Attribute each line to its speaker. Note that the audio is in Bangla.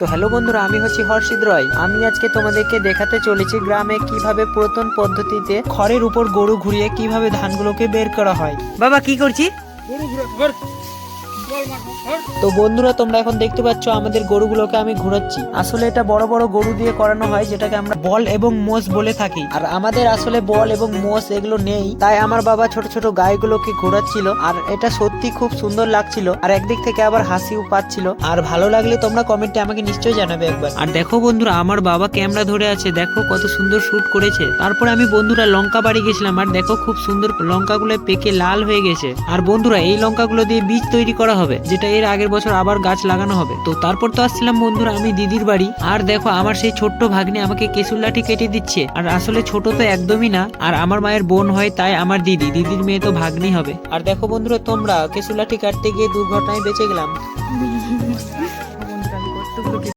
Speaker 1: তো হ্যালো বন্ধুরা, আমি হচ্ছি হর্ষিদ রয়। আমি আজকে তোমাদেরকে দেখাতে চলেছি গ্রামে কীভাবে পুরাতন পদ্ধতিতে খড়ের উপর গরু ঘুরিয়ে কীভাবে ধানগুলোকে বের করা হয়। বাবা, কি করছি তো বন্ধুরা, তোমরা এখন দেখতে পাচ্ছ আমাদের গরুগুলোকে আমি ঘোরাচ্ছি। আসলে এটা বড় বড় গরু দিয়ে করানো হয়, যেটাকে আমরা বল এবং মোষ বলে থাকি। আর আমাদের আসলে বল এবং মোষ এগুলো নেই, তাই আমার বাবা ছোট ছোট গাইগুলোকে ঘোরাচ্ছিল। আর এটা সত্যি খুব সুন্দর লাগছিল, আর একদিক থেকে আবার হাসিও পাচ্ছিল। আর ভালো লাগলে তোমরা কমেন্টে আমাকে নিশ্চয়ই জানাবে একবার। আর দেখো বন্ধুরা, আমার বাবা ক্যামেরা ধরে আছে, দেখো কত সুন্দর শুট করেছে। তারপরে আমি বন্ধুরা লঙ্কা বাড়ি গেছিলাম, আর দেখো খুব সুন্দর লঙ্কাগুলো পেকে লাল হয়ে গেছে। আর বন্ধুরা, এই লঙ্কাগুলো দিয়ে বীজ তৈরি করা হবে, যেটা এর আগের বছর আবার গাছ লাগানো হবে। তো তারপর তো আসছিলাম বন্ধুরা, আমি দিদির বাড়ি। আর দেখো, আমার সেই ছোট্ট ভাগ্নে আমাকে কেশুর লাঠি কেটে দিচ্ছে। আর আসলে ছোট তো একদমই না, আর আমার মায়ের বোন হয় তাই আমার দিদি। দিদির মেয়ে তো ভাগ্নি হবে। আর দেখো বন্ধুরা, তোমরা কেশুর লাঠি কাটতে গিয়ে দুর্ঘটনায় বেঁচে গেলাম।